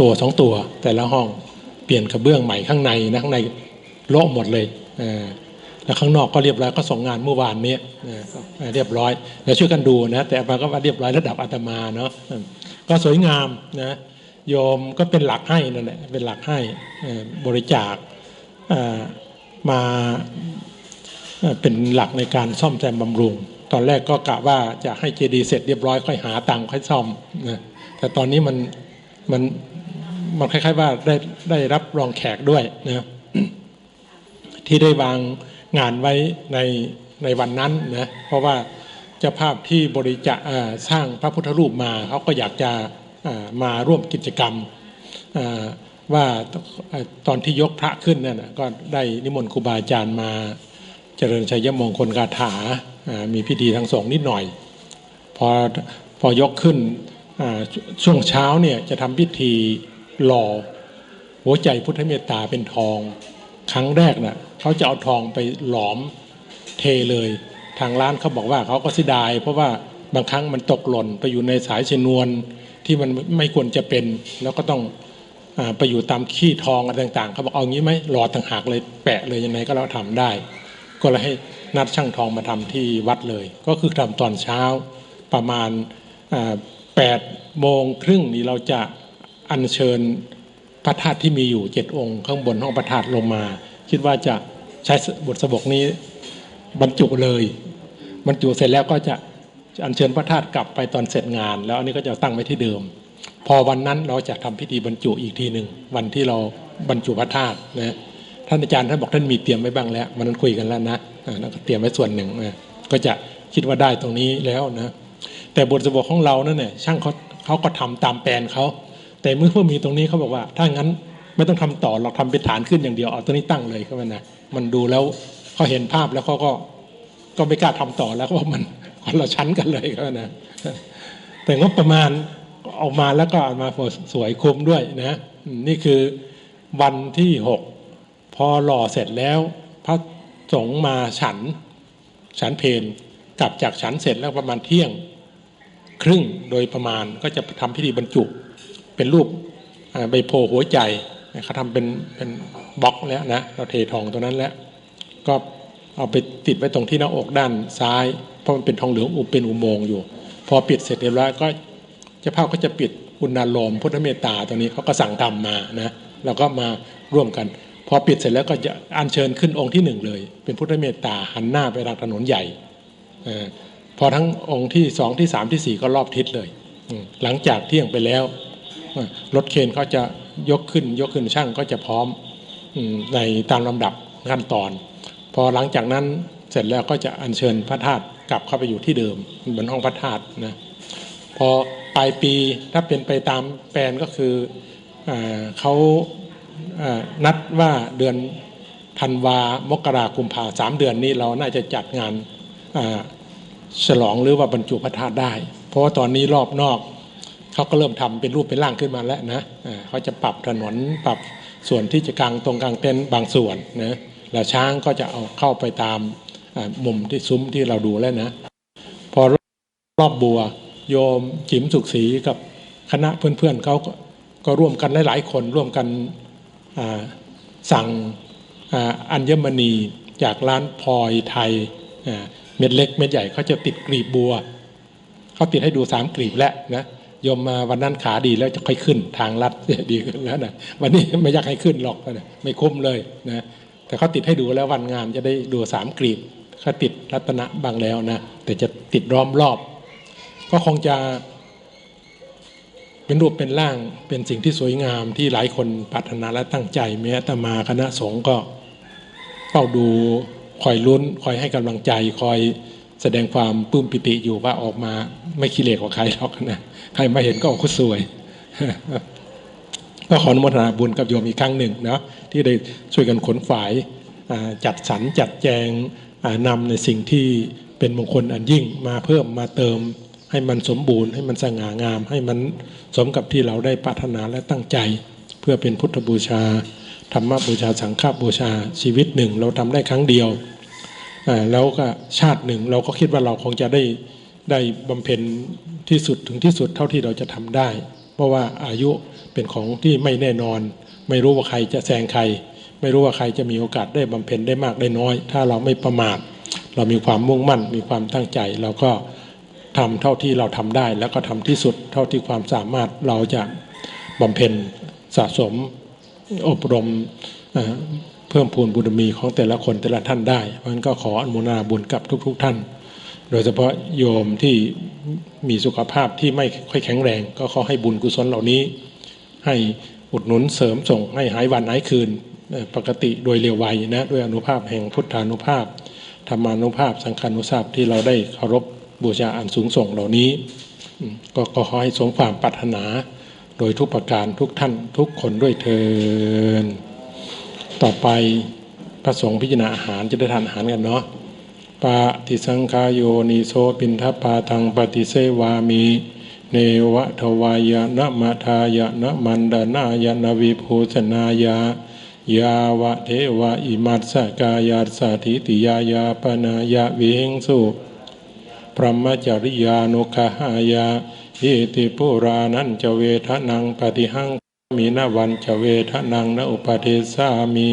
ตัวสองตัว แต่ละห้องเปลี่ยนกระเบื้องใหม่ข้างในนะข้างในโละหมดเลยแล้วข้างนอกก็เรียบร้อยก็ส่งงานเมื่อวานนี้เรียบร้อยเดี๋ยวช่วยกันดูนะแต่มาก็ว่าเรียบร้อยระดับอาตมาเนาะก็สวยงามนะโยมก็เป็นหลักให้นั่นแหละเป็นหลักให้บริจาคมาเป็นหลักในการซ่อมแซมบำรุง ตอนแรกก็กะว่าจะให้เจดีย์เสร็จเรียบร้อยค่อยหาตังค์ค่อยซ่อมนะแต่ตอนนี้มันมัน มันคล้าย ๆ ว่าได้ได้รับรองแขกด้วยนะที่ได้วางงานไว้ในในวันนั้นนะเพราะว่าเจ้าภาพที่บริจาคสร้างพระพุทธรูปมาเขาก็อยากจะมาร่วมกิจกรรมว่าตอนที่ยกพระขึ้นนั่นก็ได้นิมนต์ครูบาอาจารย์มาเจริญชัยมงคลคาถามีพิธีทางสงฆ์นิดหน่อย พอพอยกขึ้นช่วงเช้าเนี่ยจะทำพิธี หล่อหัวใจพุทธเมตตาเป็นทอง ครั้งแรกน่ะเขาจะเอาทองไปหลอมเทเลย ทางร้านเขาบอกว่าเขาก็เสียดาย เพราะว่าบางครั้งมันตกหล่นไปอยู่ในสายชนวนที่มันไม่ควรจะเป็น แล้วก็ต้องอไปอยู่ตามขี้ทองอะไรต่างๆเขาบอกเอางี้ไหมหลอดต่างหากเลยแปะเลยยังไงก็เราทำได้ ก็เลยให้นัดช่างทองมาทำที่วัดเลย ก็คือทำตอนเช้าประมาณแปดโมงครึ่งนี้เราจะ อัญเชิญพระธาตุที่มีอยู่เจ็ดองค์ ข้างบนห้องพระธาตุลงมา คิดว่าจะใช้บทสบกนี้บรรจุเลยบรรจุเสร็จแล้วก็จะจะอัญเชิญพระธาตุกลับไปตอนเสร็จงาน แล้วอันนี้ก็จะตั้งไว้ที่เดิม พอวันนั้นเราจะทำพิธีบรรจุอีกทีหนึ่งวันที่เราบรรจุพระธาตุนะท่านอาจารย์ท่านบอกท่านมีเตรียมไว้บ้างแล้วมันนั้นคุยกันแล้วนะอ่าแล้วก็เตรียมไว้ส่วนหนึ่งนะก็จะคิดว่าได้ตรงนี้แล้วนะแต่บทสวดของเรานั่นเนี่ยช่างเขาเขาก็ทำตามแปลนเขา แต่เมื่อมีตรงนี้เขาบอกว่า ถ้างั้นไม่ต้องทำต่อเราทำเป็นฐานขึ้นอย่างเดียวเอาตัวนี้ตั้งเลยก็มันนะมันดูแล้วเขาเห็นภาพแล้วเขาก็ก็ไม่กล้าทำต่อแล้วเพราะมันคนลชั้นกันเลยก็นะแต่งบประมาณออกมาแล้วก็เอามาสวยคุ้มด้วยนะนี่คือวันที่หกพอหล่อเสร็จแล้ว พระสงฆ์มาฉัน ฉันเพนกลับจากฉันเสร็จแล้วประมาณเที่ยง ครึ่งโดยประมาณก็จะทำพิธีบรรจุ เป็นรูปใบโพหัวใจเขาทำเป็นเป็นบล็อกแล้วนะเราเททองตัวนั้นแล้วก็เอาไปติดไว้ตรงที่หน้าอกด้านซ้าย เพราะมันเป็นทองเหลืองอุเป็นอุโมงค์อยู่ พอปิดเสร็จเรียบร้อยก็เจ้าภาพก็จะปิดอุณาโลมพุทธเมตตาตัวนี้เขาก็สั่งทำมานะเราก็มาร่วมกัน พอปิดเสร็จแล้วก็จะอัญเชิญขึ้นองค์ที่หนึ่งเลย เป็นพุทธเมตตาหันหน้าไปทางถนนใหญ่พอทั้งองค์ที่สองที่สามที่สี่ก็รอบทิศเลยหลังจากเที่ยงไปแล้ว รถเคนเขาจะยกขึ้นยกขึ้นช่างก็จะพร้อมในตามลำดับขั้นตอน พอหลังจากนั้นเสร็จแล้วก็จะอัญเชิญพระธาตุกลับเข้าไปอยู่ที่เดิมบนห้องพระธาตุนะพอปลายปีถ้าเป็นไปตามแปลนก็คืออเขาอ่านัดว่าเดือนธันวามกรากุมภาสามเดือนนี้เราน่าจะจัดงานฉลองหรือว่าบรรจุพระธาตุได้ เพราะว่าตอนนี้รอบนอก เขาก็เริ่มทำเป็นรูปเป็นร่างขึ้นมาแล้วนะเขาจะปรับถนนปรับส่วนที่จะกลางตรงกลางเต็นบางส่วนนะแล้วช้างก็จะเอาเข้าไปตามมุมที่ซุ้มที่เราดูแล้วนะ พอรอบบัวโยมจิ๋มสุขศรีกับคณะเพื่อนๆเขาก็ร่วมกันหลายๆคนร่วมกันสั่งอ,อัญมณีจากร้านพลอยไทยเม็ดเล็กเม็ดใหญ่เขาจะติดกลีบบัวเขาติดให้ดูสามกลีบแล้วนะ โยมมาวันนั้นขาดีแล้วจะค่อยขึ้นทางลัดดีขึ้นแล้วนะวันนี้ไม่อยากให้ขึ้นหรอกนะไม่คุ้มเลยนะแต่เขาติดให้ดูแล้ววันงานจะได้ดูสามกลีบเขาติดรัตนะบางแล้วนะแต่จะติดล้อมรอบ ก็คงจะ เป็นรูปเป็นร่างเป็นสิ่งที่สวยงามที่หลายคนปรารถนาและตั้งใจแม้ตมาคณะสงฆ์ก็เฝ้าดูคอยลุ้นคอยให้กำลังใจคอย แสดงความปลื้มปิติอยู่ว่าออกมาไม่ขี้เหร่กว่าใครหรอกนะใครมาเห็นก็ออกคุสวย ก็ขออนุโมทนาบุญกับโยมอีกครั้งหนึ่งเนาะที่ได้ช่วยกันขนฝายจัดสรรจัดแจงอ่านำในสิ่งที่เป็นมงคลอันยิ่งมาเพิ่มมาเติมให้มันสมบูรณ์ให้มันสง่างาม ให้มันสมกับที่เราได้ปรารถนาและตั้งใจ เพื่อเป็นพุทธบูชาธรรมบูชาสังฆบูชาชีวิตหนึ่ง เราทำได้ครั้งเดียว แล้วก็ชาติหนึ่งเราก็คิดว่าเราคงจะได้ได้บำเพ็ญที่สุดถึงที่สุดเท่าที่เราจะทำได้ เพราะว่าอายุเป็นของที่ไม่แน่นอน ไม่รู้ว่าใครจะแซงใคร ไม่รู้ว่าใครจะมีโอกาสได้บำเพ็ญได้มากได้น้อย ถ้าเราไม่ประมาทเรามีความมุ่งมั่น มีความตั้งใจเราก็ทำเท่าที่เราทำได้ แล้วก็ทำที่สุดเท่าที่ความสามารถเราจะบำเพ็ญสะสมอบรม เพิ่มพูนบุญมีของแต่ละคนแต่ละท่านได้เพราะฉะนั้นก็ขออนุโมทนาบุญกับทุก ๆ ท่าน โดยเฉพาะโยมที่มีสุขภาพที่ไม่ค่อยแข็งแรง ก็ขอให้บุญกุศลเหล่านี้ ให้อุดหนุนเสริมส่งให้หายวันหายคืนปกติโดยเร็วไวนะด้วยอนุภาพแห่งพุทธานุภาพธรรมานุภาพสังฆานุภาพที่เราได้เคารพบูชาอันสูงส่งเหล่านี้ ก็ขอให้สมความปรารถนา โดยทุกประการทุกท่านทุกคนด้วยเทิน ต่อไปพระสงฆ์พิจารณาอาหารจะได้ทานอาหารกันเนาะปาติสังคาโยนิโสปินทปาทังปฏิเสวามิเนวะทวายะนะมะทายะนะมันดานายะนะวิภูสนายะยาวะเทวะอิมัสสกายาสาธิติยายาปนายะวิหิงสุพรหมจริยานุคหายาอิติปุรานันจเวทนังปฏิหัง มีนวันจเวทนังนอุปเทสามิ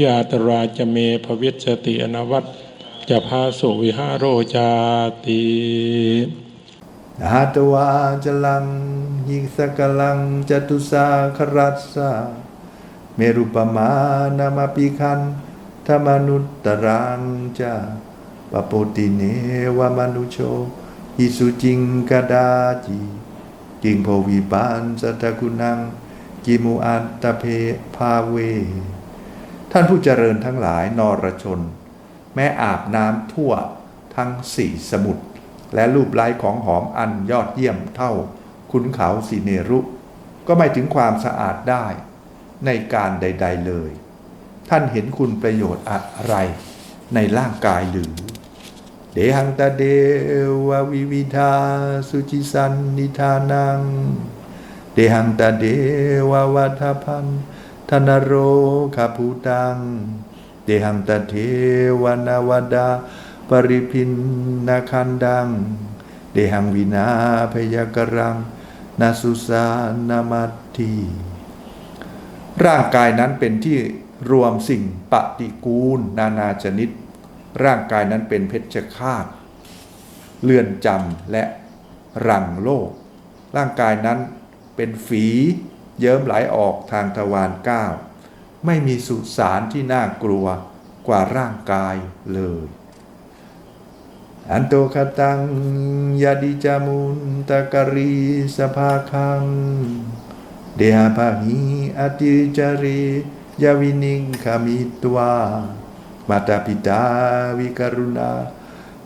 ยาตราจเมภวิสติอนวัตจะพาสุวิหารโรจาติอาตวาจลัง ยิสกลังจตุสาครัสสะเมรุปมานามาปิคันธรรมนุตตรังจาปโปติเนวมนุโชหิสุจิงกดาจีกิงโพวิบานสัตกุนัง กิมุอัตตเพภาเว ท่านผู้เจริญทั้งหลายนรชน แม้อาบน้ำทั่วทั้งสี่สมุทรและรูปไล้ของหอมอันยอดเยี่ยมเท่าคุณเขาสีเนรุ ก็ไม่ถึงความสะอาดได้ในการใด ๆเลย ท่านเห็นคุณประโยชน์อะไรในร่างกายหรือ เดหังตาเดววิวิธาสุจิสันนิธานัง เดหังตาเดววัฏพันธนโรคาภูตังเดหังตาเทวนาวดา ปริพินนาคันดัง เดหังวินาพยากรังนาสุสานามัตทีร่างกายนั้นเป็นที่รวมสิ่งปฏิกูล นานาชนิด ร่างกายนั้นเป็นเพชฌฆาตเลื่อนจำและรังโลก ร่างกายนั้น เป็นฝีเยิ้มไหลออกทางทวารก้าวไม่มีสุสานที่น่ากลัวกว่าร่างกายเลย อันโตคตังยาดิจามุนตะกรีสภาคัง เดหาภาหิอติจารียาวินิงคามิตวามาตาปิตาวิกรุณา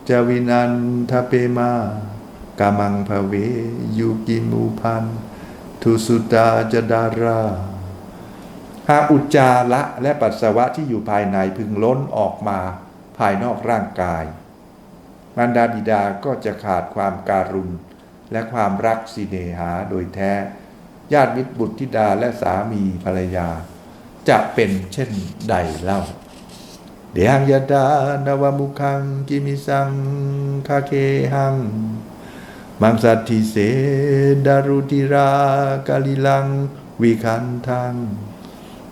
จวินันทเปมา กามังภเวยุกิมูพัน ทุสุตาจดารา หากอุจจาระและปัสสาวะที่อยู่ภายในพึงล้นออกมาภายนอกร่างกาย มารดาบิดาก็จะขาดความการุณ และความรักสิเนหาโดยแท้ ญาติมิตรบุตรธิดาและสามีภรรยา จะเป็นเช่นใดเล่าเดียงยดานวมุคังกิมิสังคาเคหัง มังสัตทิเสดารุติรากาลิลัง วิคันทัง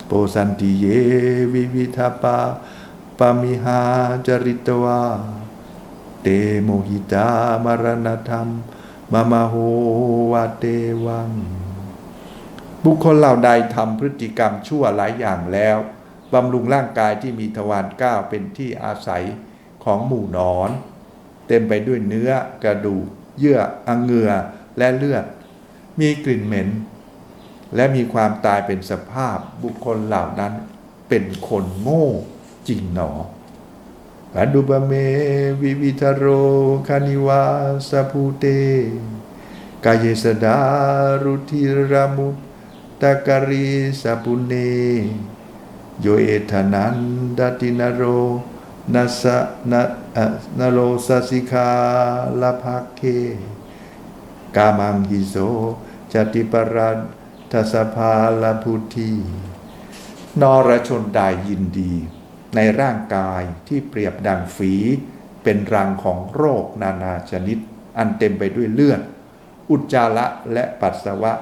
โปสันติเยวิวิทาปาปามิหาจริตวา เตโมหิตามรณธรรมมามาโหวาเตวัง บุคคลเหล่าใดทำพฤติกรรมชั่วหลายอย่างแล้วบำรุงร่างกายที่มีทวารเก้าเป็นที่อาศัยของหมู่นอน เต็มไปด้วยเนื้อกระดูก เยื่ออังเหงือและเลือด มีกลิ่นเหม็น และมีความตายเป็นสภาพบุคคลเหล่านั้นเป็นคนโง่จริงหนอปัดุบเมวิวิทโรคานิวาสภูเตกายสดารุธิรามุตตะกรีสปุเนโยเอทานันดตินโรนัสะนะอะ นโรสสิกาลภาเคกามังหิโสจติปรันทสภาลพุทธีนรชนใดยินดี ในร่างกายที่เปรียบดังฝี เป็นรังของโรคนานาชนิด อันเต็มไปด้วยเลือด อุจจาระและปัสสาวะ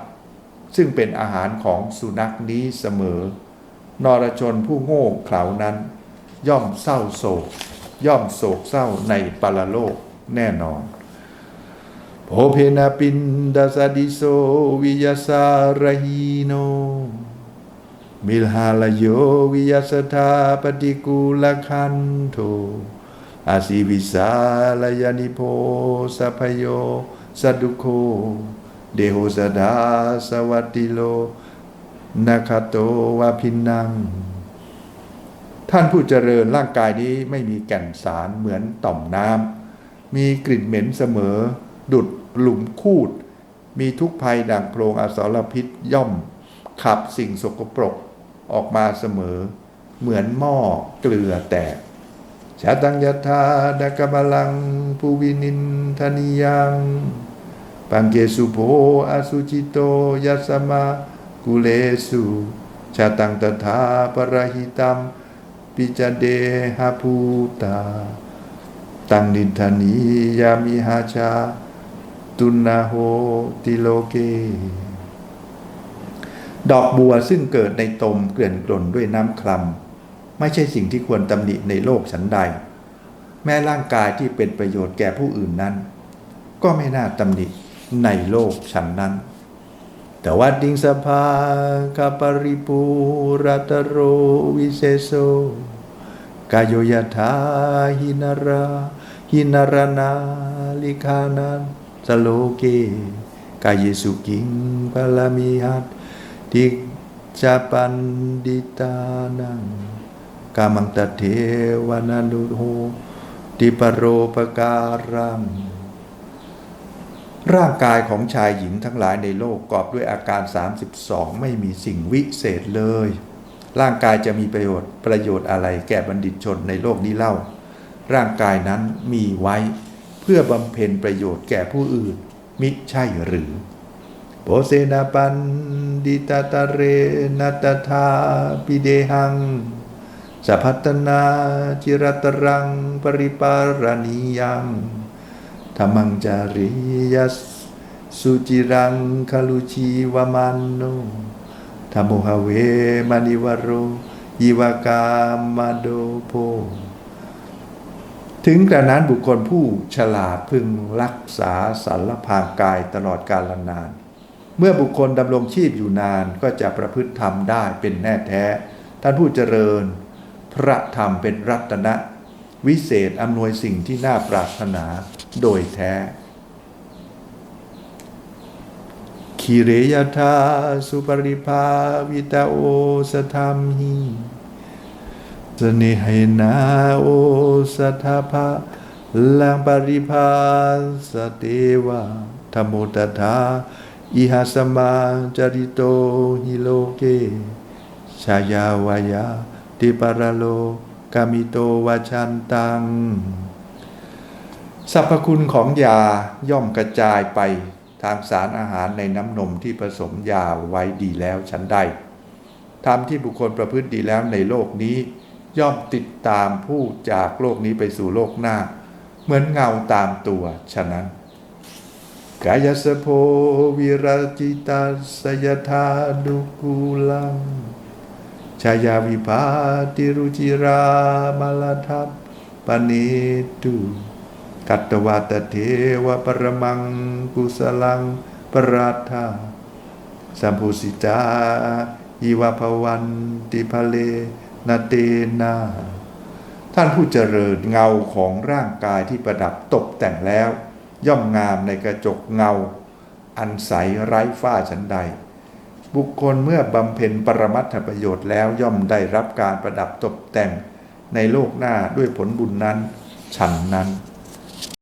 ซึ่งเป็นอาหารของสุนัขนี้เสมอ นรชนผู้โง่เขลานั้น ย่อมเศร้าโศก ย่อมโศกเศร้าในปรโลกแน่นอนโพเพนาปินดาสดิโสวิยาสารหีโน มิลหาลโยวิยาสธาปฏิกูลคันโทอาศิวิสาลยานิโพสัพโยสัดุโค เดโหสดาสวัตติโลนาคาโตวาพินัง ท่านผู้เจริญร่างกายนี้ไม่มีแก่นสารเหมือนต่อมน้ำมีกลิ่นเหม็นเสมอ ดุดหลุมคูด มีทุกภัยดังโพรงอสรพิษย่อม ขับสิ่งสกปรกออกมาเสมอ เหมือนหม้อเกลือแตกชาตังยธาดกบาลังภูวินินทนิยังปังเกสุโภอสุจิโตยัสสมากุเลสุชาตังตถาปรหิตัม ปิจเดหาภูตา ตังนินทานียามิหาชา ตุนาโหติโลเก ดอกบัวซึ่งเกิดในตมเกลื่อนกล่นด้วยน้ำคลำไม่ใช่สิ่งที่ควรตำหนิในโลกฉันใด แม้ร่างกายที่เป็นประโยชน์แก่ผู้อื่นนั้น ก็ไม่น่าตำหนิในโลกฉันนั้น ตวัดดิงสภาคาปริปูรัตโรวิเศโสกายโยยธาหินาราหินารนาลิคานันสโลเกกายสุกิงพลามิหัตติจาปันดิตานังกามังตเทวนานุโหติปโรปการัง ร่างกายของชายหญิงทั้งหลายในโลกกอบด้วยอาการ 32 ไม่มีสิ่งวิเศษเลย ร่างกายจะมีประโยชน์ประโยชน์อะไรแก่บัณฑิตชนในโลกนี้เล่า ร่างกายนั้นมีไว้เพื่อบำเพ็ญประโยชน์แก่ผู้อื่น มิใช่หรือโปเซนาปันดิตาตาเรนัตถาปิเดหังสัพพัตนาจิรัตรัง ปริปารณียัง ธรรมังจาริยัสสุจิรังคาลุชีวมันโนธรรมหเวมณิวโรยิวากามาโดโพถึงกระนั้นบุคคลผู้ฉลาดพึงรักษาสารพางกายตลอดกาลนาน เมื่อบุคคลดำรงชีพอยู่นานก็จะประพฤติธรรมได้เป็นแน่แท้ ท่านผู้เจริญ พระธรรมเป็นรัตนะ วิเศษอำนวยสิ่งที่น่าปรารถนาโดยแท้คิเรยธาสุปริภาวิตาโอสธรรมหิสเนหนาโอสทาภาลังปริภาสเตวะธรรมโมตถาอิหาสมาจริโตหิโลเกชายาวายาติปารโลก กามิโตวาชันตัง สรรพคุณของยาย่อมกระจายไปทางสารอาหารในน้ำนมที่ผสมยาไว้ดีแล้วฉันใดธรรมที่บุคคลประพฤติดีแล้วในโลกนี้ ย่อมติดตามผู้จากโลกนี้ไปสู่โลกหน้า เหมือนเงาตามตัวฉะนั้นกายสโพวิรจิตาสยธาดุกูลัง ชายาวิภาติรุจิรามาลทัพปณิตุกัตตวัตเทวปรมังกุสลังปราธาสัมภูสิตาอิวภวันติภเลนาเตนาท่านผู้เจริญเงาของร่างกายที่ประดับตกแต่งแล้ว ย่อมงามในกระจกเงา อันใสไร้ฝ้าฉันใด บุคคลเมื่อบำเพ็ญปรมัตถประโยชน์แล้วย่อมได้รับการประดับตกแต่งในโลกหน้าด้วยผลบุญนั้น ฉันนั้น